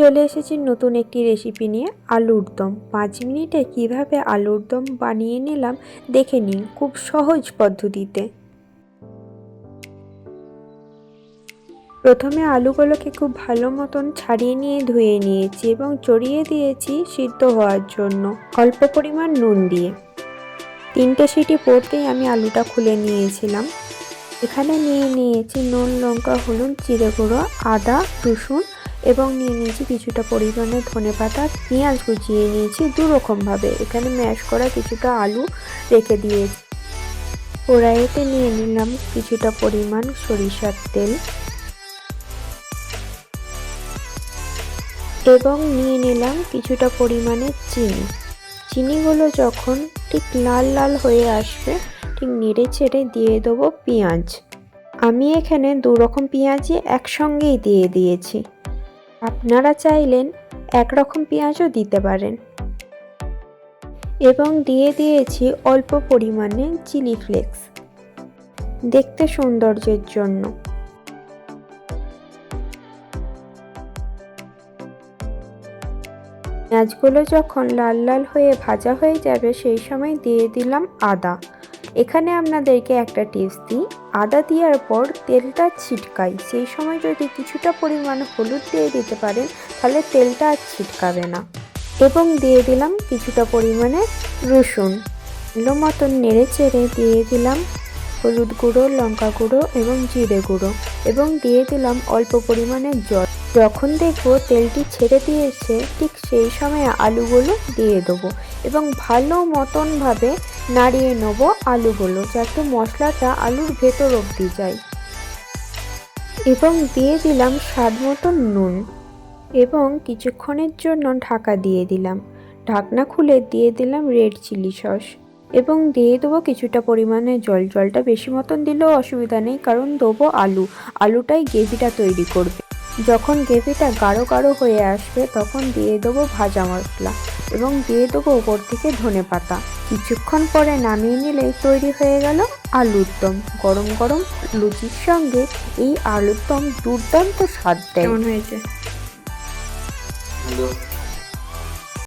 চলে এসেছি নতুন একটি রেসিপি নিয়ে, আলুর দম। পাঁচ মিনিটে কীভাবে আলুর দম বানিয়ে নিলাম দেখে নিন খুব সহজ পদ্ধতিতে। প্রথমে আলুগুলোকে খুব ভালো মতন ছাড়িয়ে নিয়ে ধুয়ে নিয়েছি এবং চড়িয়ে দিয়েছি সিদ্ধ হওয়ার জন্য। অল্প পরিমাণ নুন দিয়ে। তিনটে সিটি পড়তেই আমি আলুটা খুলে নিয়েছিলাম। এখানে নিয়ে নিয়েছি নুন, লঙ্কা, হলুদ, জিরে গুঁড়ো, আদা, রসুন এবং নিয়ে নিয়েছি কিছুটা পরিমাণে ধনে পাতা, পেঁয়াজ কুচিয়ে নিয়েছি দু রকমভাবে এখানে ম্যাশ করা কিছুটা আলু রেখে দিয়েছি। কড়াইতে নিয়ে নিলাম কিছুটা পরিমাণ সরিষার তেল। এবং নিয়ে নিলাম কিছুটা পরিমাণে চিনি। চিনিগুলো যখন ঠিক লাল লাল হয়ে আসবে, ঠিক নেড়ে ছেড়ে দিয়ে দেবো পেঁয়াজ। আমি এখানে দু রকম পেঁয়াজই একসঙ্গেই দিয়ে দিয়েছি। আপনারা চাইলেন একরকম পেঁয়াজও দিতে পারেন। এবং দিয়ে দিয়েছি অল্প পরিমাণে চিলি ফ্লেক্স। দেখতে সৌন্দর্যের জন্য। পেঁয়াজগুলো যখন লাল লাল হয়ে ভাজা হয়ে যাবে, সেই সময় দিয়ে দিলাম আদা। এখানে আপনাদেরকে একটা টিপস দিই। আদা দেওয়ার পর তেলটা ছিটকাই। সেই সময় যদি কিছুটা পরিমাণ হলুদ দিয়ে দিতে পারেন, তাহলে তেলটা আর ছিটকাবে না। এবং দিয়ে দিলাম কিছুটা পরিমাণে রসুন। এলো মতন নেড়ে চেড়ে দিয়ে দিলাম হলুদ গুঁড়ো, লঙ্কা গুঁড়ো এবং জিরে গুঁড়ো। এবং দিয়ে দিলাম অল্প পরিমাণে জল। যখন দেখব তেলটি ছেড়ে দিয়েছে, ঠিক সেই সময় আলুগুলো দিয়ে দেবো। এবং ভালো মতনভাবে নাড়িয়ে নেব আলুগুলো যাতে মশলাটা আলুর ভেতর অবধি যায়। এবং দিয়ে দিলাম স্বাদ মতন নুন। এবং কিছুক্ষণের জন্য ঢাকা দিয়ে দিলাম। ঢাকনা খুলে দিয়ে দিলাম রেড চিলি সস। এবং দিয়ে দেবো কিছুটা পরিমাণে জল। জলটা বেশি মতন দিলেও অসুবিধা নেই, কারণ দেবো আলু। আলুটাই গ্রেভিটা তৈরি করবে। যখন গ্রেভিটা গাঢ় গাঢ় হয়ে আসবে, তখন দিয়ে দেবো ভাজা মশলা। এবং দিয়ে দেবো ওপর থেকে ধনে পাতা। কিছুক্ষণ পরে নামিয়ে নিলে তৈরি হয়ে গেল আলুর দম। গরম গরম লুচির সঙ্গে এই আলুর দম দুর্দান্ত স্বাদ দেয়। হয়েছে? হ্যালো